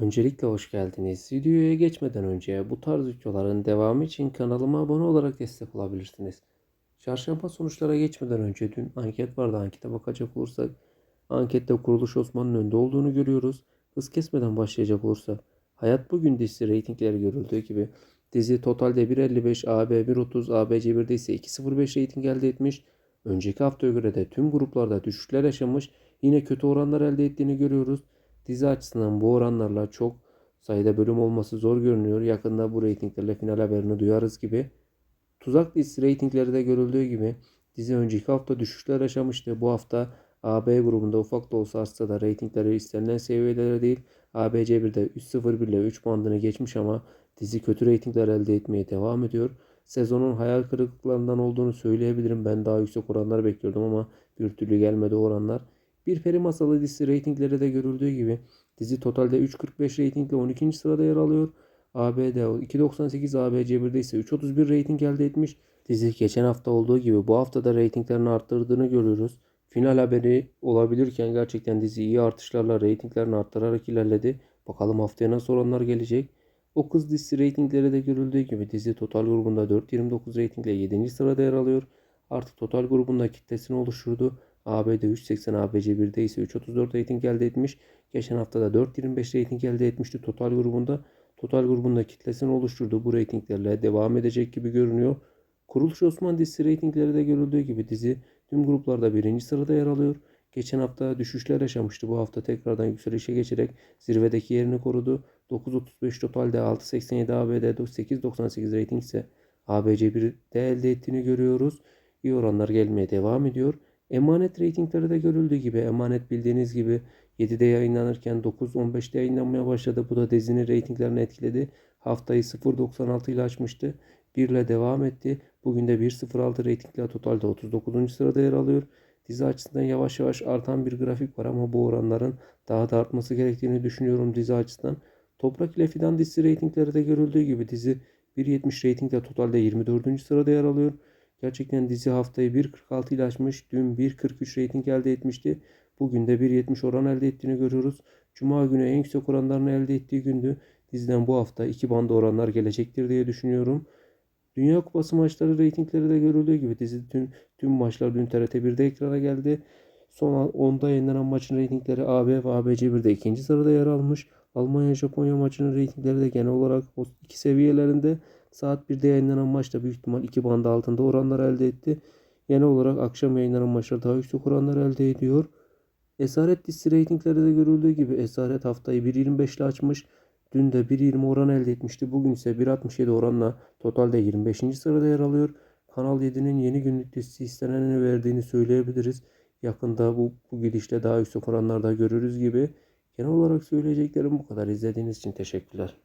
Öncelikle hoş geldiniz. Videoya geçmeden önce bu tarz videoların devamı için kanalıma abone olarak destek olabilirsiniz. Çarşamba sonuçlara geçmeden önce dün anket vardı. Ankete bakacak olursak ankette Kuruluş Osman'ın önde olduğunu görüyoruz. Hız kesmeden başlayacak olursak Hayat Bugün dizisi reytingleri görüldüğü gibi dizi totalde 1.55, AB 1.30, ABC 1'de ise 2.05 reyting elde etmiş. Önceki haftaya göre de tüm gruplarda düşüşler yaşamış. Yine kötü oranlar elde ettiğini görüyoruz. Dizi açısından bu oranlarla çok sayıda bölüm olması zor görünüyor. Yakında bu reytinglerle final haberini duyarız gibi. Tuzak dizisi reytingleri de görüldüğü gibi dizi önceki hafta düşüşler yaşamıştı. Bu hafta AB grubunda ufak da olsa artsa da reytingleri istenilen seviyelere değil ABC 1'de 3.01 ile 3 bandını geçmiş ama dizi kötü reytingler elde etmeye devam ediyor. Sezonun hayal kırıklıklarından olduğunu söyleyebilirim. Ben daha yüksek oranlar bekliyordum ama bir türlü gelmedi oranlar. Bir Peri Masalı dizisi reytingleri de görüldüğü gibi dizi totalde 3.45 reytingle 12. sırada yer alıyor. ABD 2.98 ABC 1'de ise 3.31 reyting elde etmiş. Dizi geçen hafta olduğu gibi bu hafta da reytinglerini arttırdığını görüyoruz. Final haberi olabilirken gerçekten dizi iyi artışlarla reytinglerini arttırarak ilerledi. Bakalım haftaya nasıl oranlar gelecek. O kız dizisi reytingleri de görüldüğü gibi dizi total grubunda 4.29 reytingle 7. sırada yer alıyor. Artık total grubunda kitlesini oluşturdu. ABD 3.80 ABC 1'de ise 3.34 reyting elde etmiş. Geçen hafta da 4.25 reyting elde etmişti total grubunda. Total grubunda kitlesini oluşturdu. Bu reytinglerle devam edecek gibi görünüyor. Kuruluş Osman dizisi reytingleri de görüldüğü gibi dizi tüm gruplarda birinci sırada yer alıyor. Geçen hafta düşüşler yaşamıştı. Bu hafta tekrardan yükselişe geçerek zirvedeki yerini korudu. 9.35 totalde 6.87 ABD 8.98 reyting ise ABC 1'de elde ettiğini görüyoruz. İyi oranlar gelmeye devam ediyor. Emanet reytingleri de görüldüğü gibi emanet bildiğiniz gibi 7'de yayınlanırken 9-15'te yayınlanmaya başladı. Bu da dizinin reytinglerini etkiledi. Haftayı 0.96 ile açmıştı. 1 ile devam etti. Bugün de 1.06 reytingle totalde 39. sırada yer alıyor. Dizi açısından yavaş yavaş artan bir grafik var ama bu oranların daha da artması gerektiğini düşünüyorum dizi açısından. Toprak ile Fidan dizisi reytingleri de görüldüğü gibi dizi 1.70 reytingle totalde 24. sırada yer alıyor. Gerçekten dizi haftayı 1.46 ile açmış. Dün 1.43 reyting elde etmişti. Bugün de 1.70 oran elde ettiğini görüyoruz. Cuma günü en yüksek oranlarını elde ettiği gündü. Diziden bu hafta 2 banda oranlar gelecektir diye düşünüyorum. Dünya Kupası maçları reytingleri de görüldüğü gibi dizi tüm, tüm maçlar dün TRT 1'de ekrana geldi. Son 10'da yayınlanan maçın reytingleri AB ve ABC 1'de ikinci sırada yer almış. Almanya-Japonya maçının reytingleri de genel olarak iki seviyelerinde. Saat 1'de yayınlanan maçta büyük ihtimal 2 banda altında oranlar elde etti. Genel olarak akşam yayınlanan maçlar daha yüksek oranlar elde ediyor. Esaret dizisi reytingleri de görüldüğü gibi Esaret haftayı 1.25 ile açmış. Dün de 1.20 oran elde etmişti. Bugün ise 1.67 oranla totalde 25. sırada yer alıyor. Kanal 7'nin yeni günlük dizisi istenenini verdiğini söyleyebiliriz. Yakında bu, bu gidişle daha yüksek oranlarda görürüz gibi. Genel olarak söyleyeceklerim bu kadar. İzlediğiniz için teşekkürler.